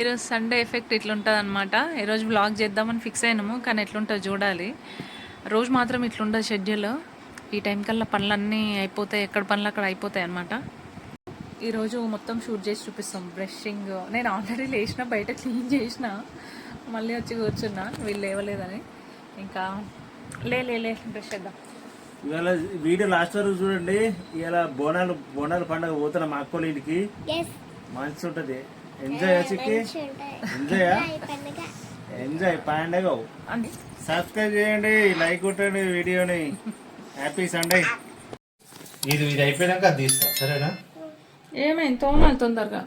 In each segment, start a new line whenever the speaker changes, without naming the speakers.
ఈరోజు Sunday effect ఇట్లుంటుంది అనమాట ఈరోజు బ్లాగ్ చేద్దామని ఫిక్స్ అయినాము కానీ ఎట్లుంటుందో చూడాలి. రోజు మాత్రం ఇట్లుంటుంది షెడ్యూల్ ఈ టైం కల్లా పనులన్నీ అయిపోతాయి ఎక్కడ పనులు అక్కడ అయిపోతాయి అనమాట ఈరోజు మొత్తం షూట్ చేసి చూపిస్తాం బ్రషింగ్ నేను ఆల్రెడీ లేచిన బయట క్లీన్ చేసిన మళ్ళీ వచ్చి కూర్చున్నా వీళ్ళు లేవలేదని. ఇంకా లే లే లే బ్రష్ చేద్దాం.
ఇవాళ వీడియో లాస్ట్ వరకు చూడండి. ఇవాళ బోనాలు బోనాల పండుగ పోతున్న మా అక్కోళ్ళ ఇంటికి. మంచి ఉంటది. ఎంజాయ్ చిక్కి? ఎంజాయ్
పండుగ.
ఎంజాయ్ పండుగ.
అండి
సబ్స్క్రైబ్ చేయండి లైక్ కొట్టండి వీడియోని. హ్యాపీ సండే ఇది ఇది అయిపోయినాక అది తీస్తా సరేనా?
ఏమైంది? తోమాలి తొందరగా.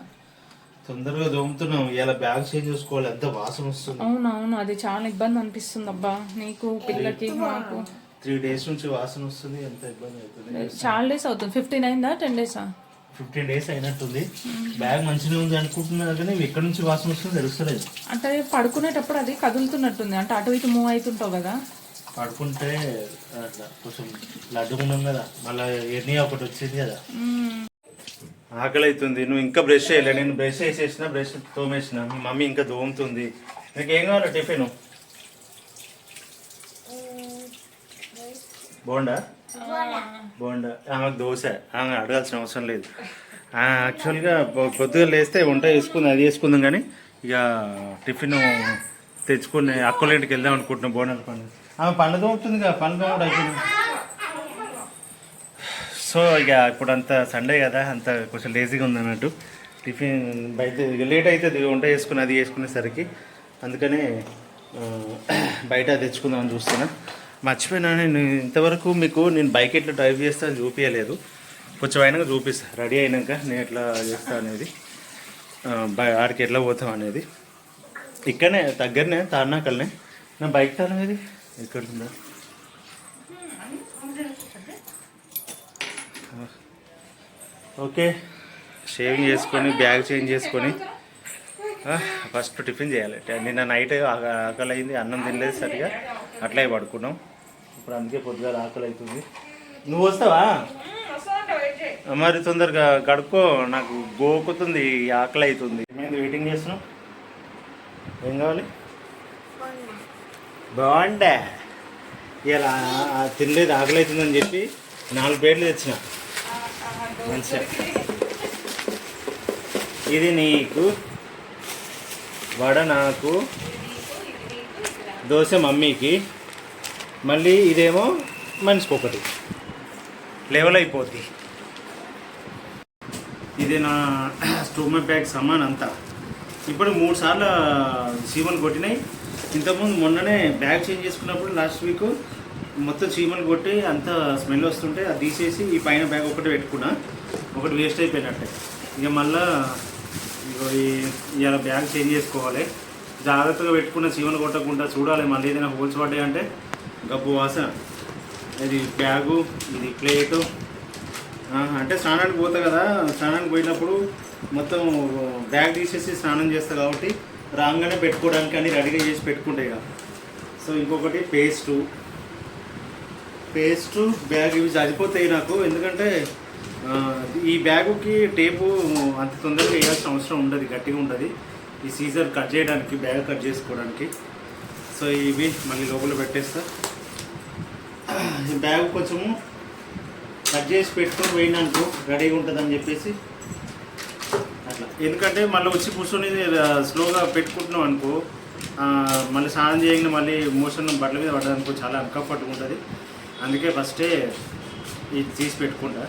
తొందరగా దోముతున్నాం ఇలా బ్యాగ్ చేంజ్ చేసుకోవాలి. ఎంత వాసన వస్తుంది.
అవును అవును. అది చాలా ఇబ్బంది అనిపిస్తుంది అబ్బా. నీకు పిల్లకి మాకు.
త్రీ డేస్ నుంచి వాసన వస్తుంది. ఎంత ఇబ్బంది అవుతుంది.
చాలా డేస్ అవుతుంది. ఫిఫ్టీన్ అయిందా టెన్ డేసా
ఫిఫ్టీన్ డేస్ అయినట్టుంది. బ్యాగ్ మంచిగా ఉంది అనుకుంటున్నా కానీ ఎక్కడి నుంచి వాసన వస్తుంది తెలుస్తలేదు.
అంటే పడుకునేటప్పుడు అది కదులుతున్నట్టుంది. అంటే అటు ఇటు మూవ్ అవుతుంటావు కదా.
పడుకుంటే అట్లా కొంచెం లడ్డుకున్నాం కదా. మళ్ళీ ఎన్ని ఒకటి వచ్చింది కదా. ఆకలి అవుతుంది నువ్వు ఇంకా బ్రష్ చేయలే. నేను బ్రష్ వేసేసిన బ్రష్ తోమేసిన. మీ మమ్మీ ఇంకా దోముతుంది. నీకు ఏం కావాలి టిఫిన్? బోండా? బోండా. ఆమెకు దోశ. ఆమె అడగాల్సిన అవసరం లేదు. యాక్చువల్గా పొద్దుగా లేస్తే వంట వేసుకుందాం అది వేసుకుందాం కానీ ఇక టిఫిన్ తెచ్చుకుని అక్కల ఇంటికి వెళ్దాం అనుకుంటున్నాం బోనాల పండుగ. ఆమె పండుగ అవుతుంది కదా పండుగ కూడా అయిపోయింది. సో ఇక ఇప్పుడు అంత సండే కదా అంత కొంచెం లేజీగా ఉంది అన్నట్టు. టిఫిన్ బయట లేట్ అవుతుంది వంట చేసుకుని అది వేసుకునేసరికి అందుకనే బయట తెచ్చుకుందామని చూస్తున్నా. మర్చిపోయినా నేను ఇంతవరకు మీకు నేను బైక్ ఎట్లా డ్రైవ్ చేస్తా అని చూపించలేదు కొంచెం అయినాక చూపిస్తా. రెడీ అయినాక నేను ఎట్లా చేస్తా అనేది బై- ఆడికి ఎట్లా పోతాం అనేది. ఇక్కడనే దగ్గరనే తార్నాకల్నే. నా బైక్ తాళం ఇది ఎక్కడ ఉందా? ఓకే. షేవింగ్ చేసుకొని బ్యాగ్ చేంజ్ చేసుకొని ఫస్ట్ టిఫిన్ చేయాలి. నిన్న నైట్ ఆక- ఆకలి అయింది అన్నం తినలేదు సరిగా. అట్లే పడుకున్నాం. ఇప్పుడు అందుకే పొద్దుగా ఆకలి అవుతుంది నువ్వు వస్తావా? మరి తొందరగా కడుక్కో నాకు గోకుతుంది ఆకలి అవుతుంది మేము వెయిటింగ్ చేస్తున్నాం ఏం కావాలి? బాగుండే ఇలా తినలేదు ఆకలి అవుతుందని చెప్పి నాలుగు ప్లేట్లు తెచ్చిన. మంచిగా. ఇది నీకు వడ నాకు దోశ మమ్మీకి మళ్ళీ ఇదేమో మనిషికి ఒకటి లెవెల్ అయిపోద్ది ఇది నా స్టోమా బ్యాగ్ సమాన్ అంతా. ఇప్పుడు మూడు సార్లు చీమలు కొట్టినాయి. ఇంతకుముందు మొన్ననే బ్యాగ్ చేంజ్ చేసుకున్నప్పుడు లాస్ట్ వీక్ మొత్తం చీమలు కొట్టి అంత స్మెల్ వస్తుంటే అది తీసేసి ఈ పైన బ్యాగ్ ఒకటి పెట్టుకున్నా. ఒకటి వేస్ట్ అయిపోయినట్టే. ఇక మళ్ళీ ఇగో ఈ ఇలా బ్యాగ్ చేంజ్ చేసుకోవాలి. జాగ్రత్తగా పెట్టుకున్న చీమలు కొట్టకుండా చూడాలి. మళ్ళీ ఏదైనా హోల్స్ పడ్డాయి అంటే గబ్బు వాసన. ఇది బ్యాగు ఇది ప్లేటు. అంటే స్నానానికి పోతా కదా. స్నానానికి పోయినప్పుడు మొత్తం బ్యాగ్ తీసేసి స్నానం చేస్తా కాబట్టి రాగానే పెట్టుకోవడానికి అన్ని రెడీగా చేసి పెట్టుకుంటాయి కదా సో ఇంకొకటి పేస్టు. పేస్టు బ్యాగ్ ఇవి సరిపోతాయి నాకు. ఎందుకంటే ఈ బ్యాగుకి టేపు అంత తొందరగా వేయాల్సిన అవసరం ఉండదు. గట్టిగా ఉంటుంది ఈ సీజర్ కట్ చేయడానికి బ్యాగ్ కట్ చేసుకోవడానికి. సో ఇవి మళ్ళీ లోపల పెట్టేస్తా. ఈ బ్యాగ్ కొంచెము కట్ చేసి పెట్టుకొని పోయినానుకో రెడీగా ఉంటుందని చెప్పేసి. అట్లా. ఎందుకంటే మళ్ళీ వచ్చి కూర్చొని స్లోగా పెట్టుకుంటున్నాం అనుకో మళ్ళీ స్నానం చేయగానే మళ్ళీ మోషన్ బట్టల మీద పడడానికి చాలా అన్కంఫర్ట్గా ఉంటుంది. అందుకే ఫస్టే ఇది తీసి పెట్టుకుంటా.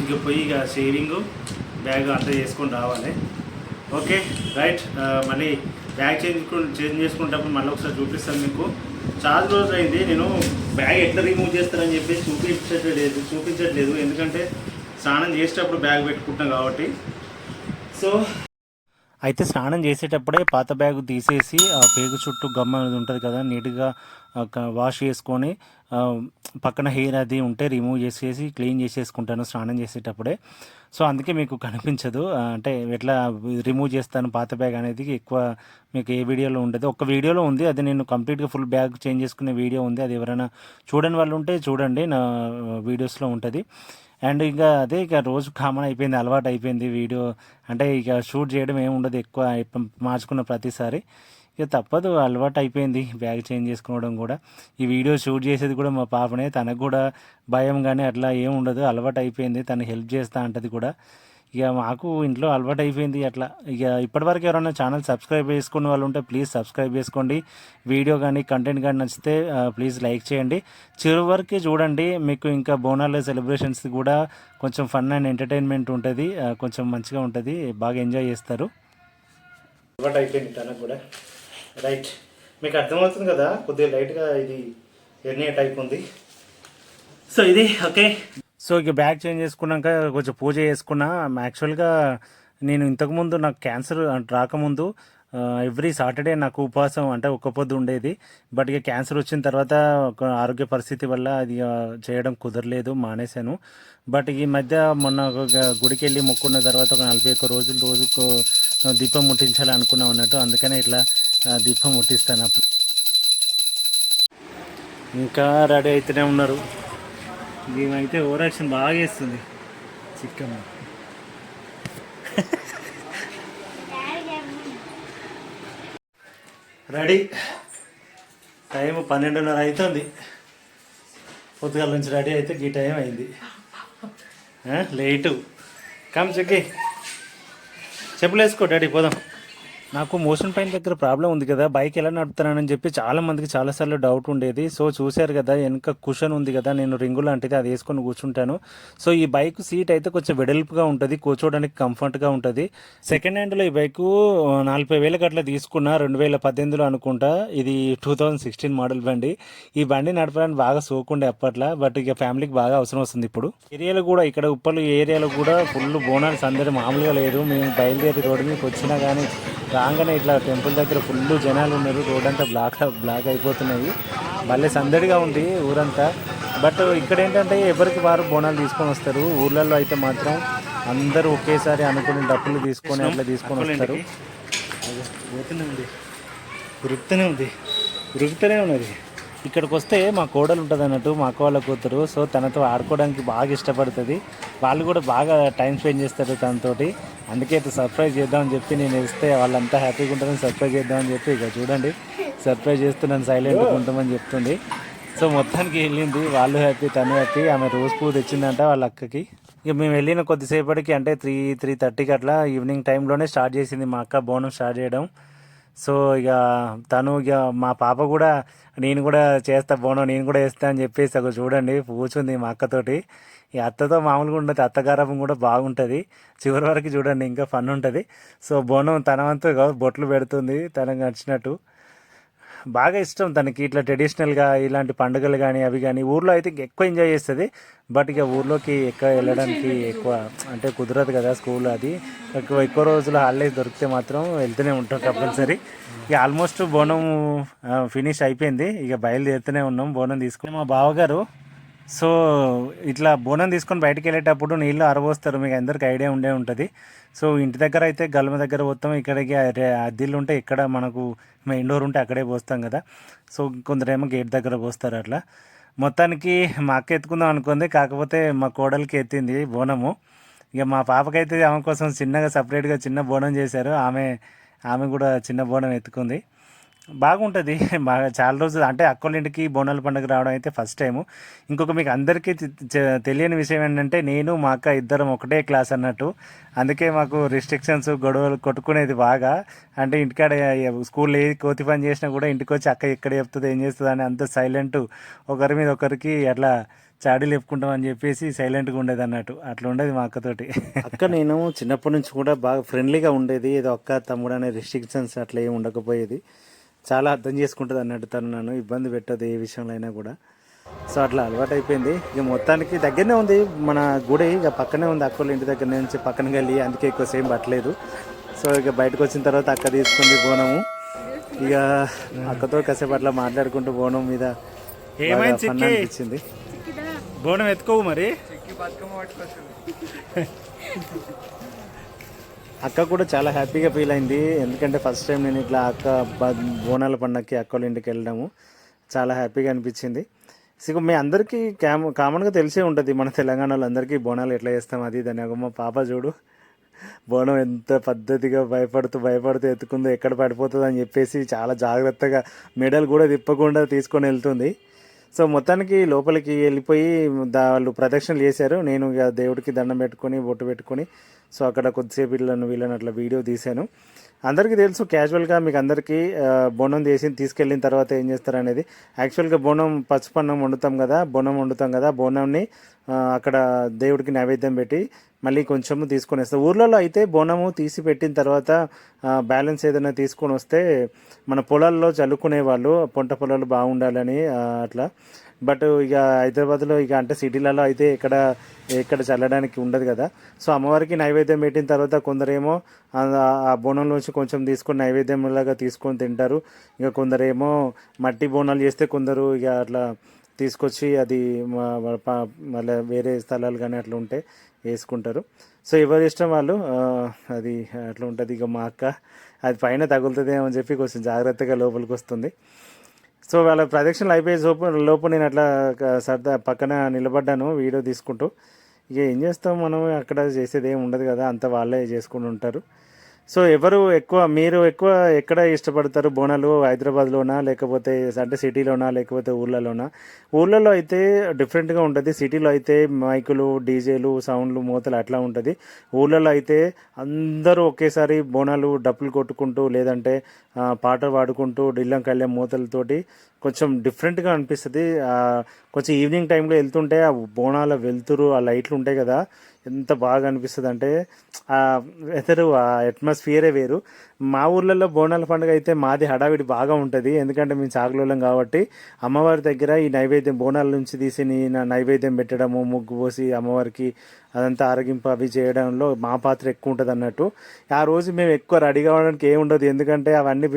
ఇంక పోయి ఇక షేవింగ్ బ్యాగ్ అంతా చేసుకొని రావాలి. Okay right. మళ్ళీ బ్యాగ్ చేంజ్ చేంజ్ చేసుకునేటప్పుడు మళ్ళీ ఒకసారి చూపిస్తాను మీకు. చాలా రోజులు అయింది నేను బ్యాగ్ ఎట్లా రిమూవ్ చేస్తారని చెప్పి చూపించట్లేదు చూపించట్లేదు. ఎందుకంటే స్నానం చేసేటప్పుడు బ్యాగ్ పెట్టుకుంటాం కాబట్టి. సో అయితే స్నానం చేసేటప్పుడే పాత బ్యాగ్ తీసేసి ఆ పేగు చుట్టూ గమ్మ అనేది ఉంటుంది కదా నీట్గా వాష్ చేసుకొని పక్కన హెయిర్ అది ఉంటే రిమూవ్ చేసేసి క్లీన్ చేసేసుకుంటాను స్నానం చేసేటప్పుడే. సో అందుకే మీకు కనిపించదు. అంటే ఎట్లా రిమూవ్ చేస్తాను పాత బ్యాగ్ అనేది ఎక్కువ మీకు ఏ వీడియోలో ఉండదు. ఒక వీడియోలో ఉంది. అది నేను కంప్లీట్గా ఫుల్ బ్యాగ్ చేంజ్ చేసుకునే వీడియో ఉంది. అది ఎవరైనా చూడని వాళ్ళు ఉంటే చూడండి. నా వీడియోస్లో ఉంటుంది. అండ్ ఇంకా అదే ఇక రోజు కామన్ అయిపోయింది అలవాటు అయిపోయింది వీడియో. అంటే ఇక షూట్ చేయడం ఏమి ఉండదు ఎక్కువ. మార్చుకున్న ప్రతిసారి. ఇక తప్పదు అలవాటు అయిపోయింది. బ్యాగ్ చేంజ్ చేసుకోవడం కూడా. ఈ వీడియో షూట్ చేసేది కూడా మా పాపనే. తనకు కూడా భయం కానీ అట్లా ఏం ఉండదు. అలవాటు అయిపోయింది. తను హెల్ప్ చేస్తా అంటది కూడా. ఇక మాకు ఇంట్లో అలవాటు అయిపోయింది అట్లా. ఇక ఇప్పటివరకు ఎవరైనా ఛానల్ సబ్స్క్రైబ్ చేసుకున్న వాళ్ళు ఉంటే ప్లీజ్ సబ్స్క్రైబ్ చేసుకోండి. వీడియో కానీ కంటెంట్ కానీ నచ్చితే ప్లీజ్ లైక్ చేయండి. చివరికి చూడండి. మీకు ఇంకా బోనాల సెలబ్రేషన్స్ కూడా కొంచెం ఫన్ అండ్ ఎంటర్టైన్మెంట్ ఉంటుంది. కొంచెం మంచిగా ఉంటుంది. బాగా ఎంజాయ్ చేస్తారు. అలవాటు అయిపోయింది తనకు కూడా. రైట్ మీకు అర్థమవుతుంది కదా? కొద్దిగా లైట్గా ఇది ఎర్నీ టైప్ ఉంది. సో ఇది ఓకే సో ఇక బ్యాగ్ చేంజ్ చేసుకున్నాక కొంచెం పూజ చేసుకున్నా. యాక్చువల్గా నేను ఇంతకుముందు నాకు క్యాన్సర్ రాకముందు ఎవ్రీ సాటర్డే నాకు ఉపవాసం అంటే ఒక్క పొద్దు ఉండేది. బట్ ఇక క్యాన్సర్ వచ్చిన తర్వాత ఒక ఆరోగ్య పరిస్థితి వల్ల అది చేయడం కుదరలేదు మానేశాను. బట్ ఈ మధ్య మొన్న ఒక గుడికి వెళ్ళి మొక్కున్న తర్వాత ఒక నలభై ఒక్క రోజులు రోజుకు దీపం ముట్టించాలి అనుకున్నాం అన్నట్టు అందుకనే ఇట్లా దీపం ముట్టిస్తాను అప్పుడు. ఇంకా రెడీ అయితేనే ఉన్నారు. మేమైతే ఓవర్ యాక్షన్ బాగా చేస్తుంది. చిక్కమ్మ. రెడీ. టైం పన్నెండున్నర అవుతుంది పొద్దుగాల నుంచి రెడీ అయితే ఈ టైం అయింది. లేటు. కమ్ చెక్కి. చెప్పులేసుకో డాడీ పోదాం. నాకు మోషన్ పైన దగ్గర ప్రాబ్లం ఉంది కదా బైక్ ఎలా నడుపుతానని చెప్పి చాలా మందికి చాలాసార్లు డౌట్ ఉండేది. సో చూశారు కదా వెనక కుషన్ ఉంది కదా నేను రింగు లాంటిది అది వేసుకొని కూర్చుంటాను. సో ఈ బైక్ సీట్ అయితే కొంచెం వెడల్పుగా ఉంటుంది కూర్చోవడానికి కంఫర్ట్గా ఉంటుంది. సెకండ్ హ్యాండ్లో ఈ బైక్ నలభై వేలకు అట్లా తీసుకున్నా రెండు వేల పద్దెనిమిదిలో అనుకుంటా. ఇది టూ థౌజండ్ సిక్స్టీన్ మోడల్ బండి. ఈ బండి నడపడానికి బాగా సోకుండే అప్పట్లో బట్ ఇక ఫ్యామిలీకి బాగా అవసరం వస్తుంది ఇప్పుడు. ఏరియాలో కూడా ఇక్కడ ఉప్పలు ఏరియాలో కూడా ఫుల్ బోనాలు అందరి మామూలుగా లేదు. మేము బయలుదేరి రోడ్డు మీకు వచ్చినా కానీ రాగానే ఇట్లా టెంపుల్ దగ్గర ఫుల్ జనాలు ఉన్నారు రోడ్ అంతా బ్లాక్ బ్లాక్ అయిపోతున్నాయి. భలే సందడిగా ఉంది ఊరంతా. బట్ ఇక్కడ ఏంటంటే ఎవరికి వారు బోనాలు తీసుకొని వస్తారు. ఊర్లలో అయితే మాత్రం అందరూ ఒకేసారి అనుకుని డబ్బులు తీసుకొని అట్లా తీసుకొని వస్తారు. ఉరుకుతూనే ఉంది. ఉరుకుతూనే ఉన్నది. ఇక్కడికి వస్తే మా కోడలు ఉంటుంది అన్నట్టు మా అక్క వాళ్ళ కూతురు. సో తనతో ఆడుకోవడానికి బాగా ఇష్టపడుతుంది. వాళ్ళు కూడా బాగా టైం స్పెండ్ చేస్తారు తనతోటి. అందుకే సర్ప్రైజ్ చేద్దామని చెప్పి నేను ఇస్తే వాళ్ళంతా హ్యాపీగా ఉంటారని సర్ప్రైజ్ చేద్దామని చెప్పి ఇక చూడండి. సర్ప్రైజ్ చేస్తూ నన్ను సైలెంట్గా ఉంటామని చెప్తుంది. సో మొత్తానికి వెళ్ళింది. వాళ్ళు హ్యాపీ తను హ్యాపీ ఆమె రోజు పువ్వు తెచ్చిందంట వాళ్ళ అక్కకి. ఇక మేము వెళ్ళిన కొద్దిసేపటికి అంటే త్రీ త్రీ థర్టీకి అట్లా ఈవినింగ్ టైంలోనే స్టార్ట్ చేసింది మా అక్క బోనం స్టార్ట్ చేయడం. సో ఇక తను ఇక మా పాప కూడా నేను కూడా చేస్తా బోనం నేను కూడా వేస్తా అని చెప్పేసి అక్కడ చూడండి కూర్చుంది మా అక్కతోటి. ఈ అత్తతో మామూలుగా ఉండదు అత్తగారపం కూడా బాగుంటుంది. చివరి వరకు చూడండి ఇంకా ఫన్ ఉంటుంది. సో బోనం తన వంతు బొట్లు పెడుతుంది తనకు నచ్చినట్టు. బాగా ఇష్టం తనకి. ఇట్లా ట్రెడిషనల్గా ఇలాంటి పండుగలు కానీ అవి కానీ ఊర్లో అయితే ఎక్కువ ఎంజాయ్ చేస్తుంది. బట్ ఇక ఊర్లోకి ఎక్కువ వెళ్ళడానికి ఎక్కువ అంటే కుదరదు కదా స్కూల్ అది. ఎక్కువ ఎక్కువ రోజులు హాలిడేస్ దొరికితే మాత్రం వెళ్తూనే ఉంటాం కంపల్సరీ. ఇక ఆల్మోస్ట్ బోనం ఫినిష్ అయిపోయింది. ఇక బయలుదేరుతూనే ఉన్నాం. బోనం తీసుకుని మా బావగారు సో ఇట్లా బోనం తీసుకొని బయటకు వెళ్ళేటప్పుడు నీళ్ళు అరబోస్తారు మీకు అందరికి ఐడియా ఉండే ఉంటుంది. సో ఇంటి దగ్గర అయితే గల్మ దగ్గర పోతాం. ఇక్కడికి రే- ఉంటే ఇక్కడ మనకు మెయిన్ డోర్ ఉంటే అక్కడే పోస్తాం కదా. సో కొందరేమో గేట్ దగ్గర పోస్తారు అట్లా. మొత్తానికి మా అక్క ఎత్తుకుందాం అనుకుంది. కాకపోతే మా కోడలికి ఎత్తింది బోనము. ఇక మా పాపకైతే ఆమె కోసం చిన్నగా సపరేట్గా చిన్న బోనం చేశారు. ఆమె ఆమె కూడా చిన్న బోనం ఎత్తుకుంది. బాగుంటుంది. బాగా చాలా రోజులు అంటే అక్కోళ్ళ ఇంటికి బోనాల పండుగ రావడం అయితే ఫస్ట్ టైము. ఇంకొక మీకు అందరికీ తెలియని విషయం ఏంటంటే నేను మా అక్క ఇద్దరం ఒకటే క్లాస్ అన్నట్టు. అందుకే మాకు రిస్ట్రిక్షన్స్ గొడవలు కొట్టుకునేది బాగా. అంటే ఇంటికాడ స్కూల్లో ఏ కోతి పని చేసినా కూడా ఇంటికి వచ్చి అక్క ఎక్కడ చెప్తుంది ఏం చేస్తుంది అని అంత సైలెంట్ ఒకరి మీద ఒకరికి అట్లా చాడీలు చెప్పుకుంటాం అని చెప్పేసి సైలెంట్గా ఉండేది అన్నట్టు. అట్లా ఉండేది మా అక్కతోటి అక్క నేను చిన్నప్పటి నుంచి కూడా బాగా ఫ్రెండ్లీగా ఉండేది. ఏదో అక్క తమ్ముడు అనే రిస్ట్రిక్షన్స్ అట్లా ఏమి ఉండకపోయేది. చాలా అర్థం చేసుకుంటుంది అన్నట్టు తను నన్ను ఇబ్బంది పెట్టదు ఏ విషయంలో అయినా కూడా. సో అట్లా అలవాటు అయిపోయింది ఇక మొత్తానికి దగ్గరనే ఉంది. మన గుడి ఇక పక్కనే ఉంది. అక్కల ఇంటి దగ్గర నుంచి పక్కన వెళ్ళి అందుకే ఎక్కువ సేమ్ పట్టలేదు. సో ఇక బయటకు వచ్చిన తర్వాత అక్క తీసుకుంది బోనము. ఇక అక్కతో కాసేపు అట్లా మాట్లాడుకుంటూ బోనం మీద అనిపించింది. బోనం ఎత్తుకోవు మరి? అక్క కూడా చాలా హ్యాపీగా ఫీల్ అయింది. ఎందుకంటే ఫస్ట్ టైం నేను ఇట్లా అక్క బోనాల పండగకి అక్కల ఇంటికి వెళ్ళడము చాలా హ్యాపీగా అనిపించింది. ఇక మీ అందరికీ క్యామ్ కామన్గా తెలిసే ఉంటుంది మన తెలంగాణలో అందరికీ బోనాలు ఎట్లా చేస్తాం అది దాని ఒక మా పాప చూడు బోనం ఎంత పద్ధతిగా భయపడుతూ భయపడుతూ ఎత్తుకుందో ఎక్కడ పడిపోతుంది అని చెప్పేసి చాలా జాగ్రత్తగా మెడల్ కూడా తిప్పకుండా తీసుకొని వెళ్తుంది. సో మొత్తానికి లోపలికి వెళ్ళిపోయి దా వాళ్ళు ప్రదక్షిణలు చేశారు. నేను ఇక దేవుడికి దండం పెట్టుకొని బొట్టు పెట్టుకొని సో అక్కడ కొద్దిసేపు వీళ్ళను వీళ్ళని అట్లా వీడియో తీశాను. అందరికీ తెలుసు క్యాజువల్గా మీకు అందరికీ బోనం చేసి తీసుకెళ్ళిన తర్వాత ఏం చేస్తారనేది. యాక్చువల్గా బోనం పసుపన్నం వండుతాం కదా బోనం వండుతాం కదా బోనంని అక్కడ దేవుడికి నైవేద్యం పెట్టి మళ్ళీ కొంచెం తీసుకొని వస్తాం. ఊర్లలో అయితే బోనము తీసి పెట్టిన తర్వాత బ్యాలెన్స్ ఏదైనా తీసుకొని వస్తే మన పొలాల్లో చల్లుకునే వాళ్ళు పొంట పొలాలు బాగుండాలని అట్లా బట్ ఇక హైదరాబాద్లో ఇక అంటే సిటీలలో అయితే ఇక్కడ ఇక్కడ చల్లడానికి ఉండదు కదా. సో అమ్మవారికి నైవేద్యం పెట్టిన తర్వాత కొందరేమో ఆ బోనంలోంచి కొంచెం తీసుకొని నైవేద్యంలాగా తీసుకొని తింటారు. ఇక కొందరేమో మట్టి బోనాలు చేస్తే కొందరు ఇక అట్లా తీసుకొచ్చి అది మళ్ళీ వేరే స్థలాలు కానీ అట్లా ఉంటే వేసుకుంటారు. సో ఎవరి ఇష్టం వాళ్ళు అది అట్లా ఉంటుంది. ఇక మా అక్క అది పైన తగులుతుందేమో అని చెప్పి కొంచెం జాగ్రత్తగా లోపలికి వస్తుంది. సో వాళ్ళ ప్రదక్షిణలు అయిపోయే లోపు లోపు నేను అట్లా సరదా పక్కన నిలబడ్డాను వీడియో తీసుకుంటూ. ఇక ఏం చేస్తాం మనం? అక్కడ చేసేది ఏమి ఉండదు కదా అంత వాళ్ళే చేసుకుని ఉంటారు. సో ఎవరు ఎక్కువ మీరు ఎక్కువ ఎక్కడ ఇష్టపడతారు? బోనాలు హైదరాబాద్లోనా? లేకపోతే అంటే సిటీలోనా? లేకపోతే ఊళ్ళలోనా ఊళ్ళలో అయితే డిఫరెంట్గా ఉంటుంది. సిటీలో అయితే మైకులు డీజేలు సౌండ్లు మూతలు అట్లా ఉంటుంది. ఊళ్ళలో అయితే అందరూ ఒకేసారి బోనాలు డప్పులు కొట్టుకుంటూ లేదంటే పాట పాడుకుంటూ డిల్లం కళ్యాణ్ మూతలతోటి కొంచెం డిఫరెంట్గా అనిపిస్తుంది. కొంచెం ఈవినింగ్ టైంలో వెళ్తుంటే ఆ బోనాల వెళ్తురు ఆ లైట్లు ఉంటాయి కదా ఎంత బాగా అనిపిస్తుంది అంటే ఆ వెదరు ఆ అట్మాస్ఫియరే వేరు. మా ఊర్లలో బోనాల పండుగ అయితే మాది హడావిడి బాగా ఉంటుంది. ఎందుకంటే మేము చాకులోళ్ళం కాబట్టి అమ్మవారి దగ్గర ఈ నైవేద్యం బోనాల నుంచి తీసి నైవేద్యం పెట్టడము ముగ్గు పోసి అమ్మవారికి అదంతా ఆరగింపు అవి చేయడంలో మా పాత్ర ఎక్కువ ఉంటుంది అన్నట్టు. ఆ రోజు మేము ఎక్కువ రెడీ కావడానికి ఏమి ఉండదు. ఎందుకంటే అవన్నీ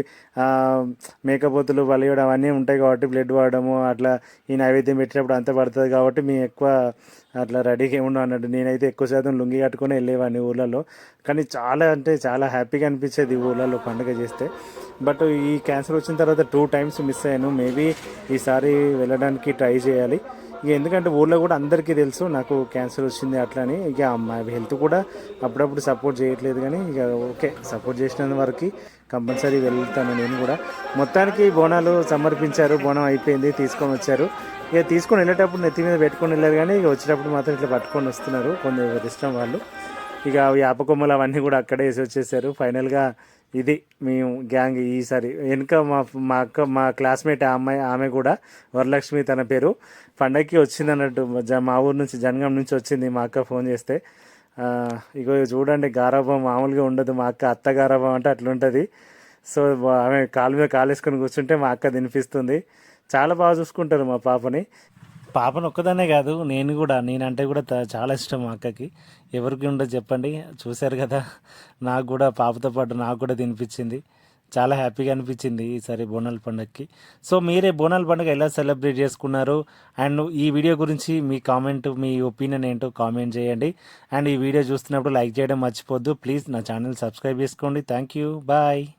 మేకపోతులు బలియడం అవన్నీ ఉంటాయి కాబట్టి బ్లడ్ వాడడము అట్లా ఈ నైవేద్యం పెట్టినప్పుడు అంత పడుతుంది కాబట్టి మేము ఎక్కువ అట్లా రెడీగా ఏమి ఉండవు అన్నట్టు. నేనైతే ఎక్కువ శాతం లుంగి కట్టుకొని వెళ్ళేవాడిని ఊళ్ళలో కానీ చాలా అంటే చాలా హ్యాపీగా అనిపించేది ఊళ్ళలో పండుగ చేస్తే. బట్ ఈ క్యాన్సర్ వచ్చిన తర్వాత టూ టైమ్స్ మిస్ అయ్యాను. మేబీ ఈసారి వెళ్ళడానికి ట్రై చేయాలి. ఇక ఎందుకంటే ఊళ్ళో కూడా అందరికీ తెలుసు నాకు క్యాన్సర్ వచ్చింది అట్లా అని. ఇక మా హెల్త్ కూడా అప్పుడప్పుడు సపోర్ట్ చేయట్లేదు కానీ ఇక ఓకే సపోర్ట్ చేసినంత వరకు కంపల్సరీ వెళ్తాను నేను కూడా. మొత్తానికి బోనాలు సమర్పించారు బోనం అయిపోయింది తీసుకొని వచ్చారు. ఇక తీసుకొని వెళ్ళేటప్పుడు నెత్తి మీద పెట్టుకొని వెళ్ళారు కానీ ఇక వచ్చేటప్పుడు మాత్రం ఇట్లా పట్టుకొని వస్తున్నారు కొందరు ఇష్టం వాళ్ళు. ఇక వేప కొమ్మలు అవన్నీ కూడా అక్కడే వేసి వచ్చేసారు. ఫైనల్గా ఇది మేము గ్యాంగ్ ఈసారి. వెనుక మా మా అక్క మా క్లాస్మేట్ ఆ అమ్మాయి ఆమె కూడా వరలక్ష్మి తన పేరు. పండగకి వచ్చింది అన్నట్టు మా ఊరు నుంచి జనగం నుంచి వచ్చింది మా అక్క ఫోన్ చేస్తే. ఇగో చూడండి గారాభం మామూలుగా ఉండదు. మా అక్క అత్త గారాభం అంటే అట్లుంటుంది. సో ఆమె కాలు మీద కాలు వేసుకొని కూర్చుంటే మా అక్క తినిపిస్తుంది. చాలా బాగా చూసుకుంటారు మా పాపని. పాపను ఒక్కదానే కాదు నేను కూడా నేనంటే కూడా చాలా ఇష్టం మా అక్కకి. ఎవరికి ఉండదు చెప్పండి. చూశారు కదా నాకు కూడా పాపతో పాటు నాకు కూడా తినిపించింది. చాలా హ్యాపీగా అనిపించింది ఈసారి బోనాల పండుగకి సో మీరే బోనాల పండుగ ఎలా సెలబ్రేట్ చేసుకున్నారు? అండ్ ఈ వీడియో గురించి మీ కామెంట్ మీ ఒపీనియన్ ఏంటో కామెంట్ చేయండి. అండ్ ఈ వీడియో చూస్తున్నప్పుడు లైక్ చేయడం మర్చిపోద్దు ప్లీజ్ నా ఛానల్ సబ్స్క్రైబ్ చేసుకోండి. Thank you. బాయ్.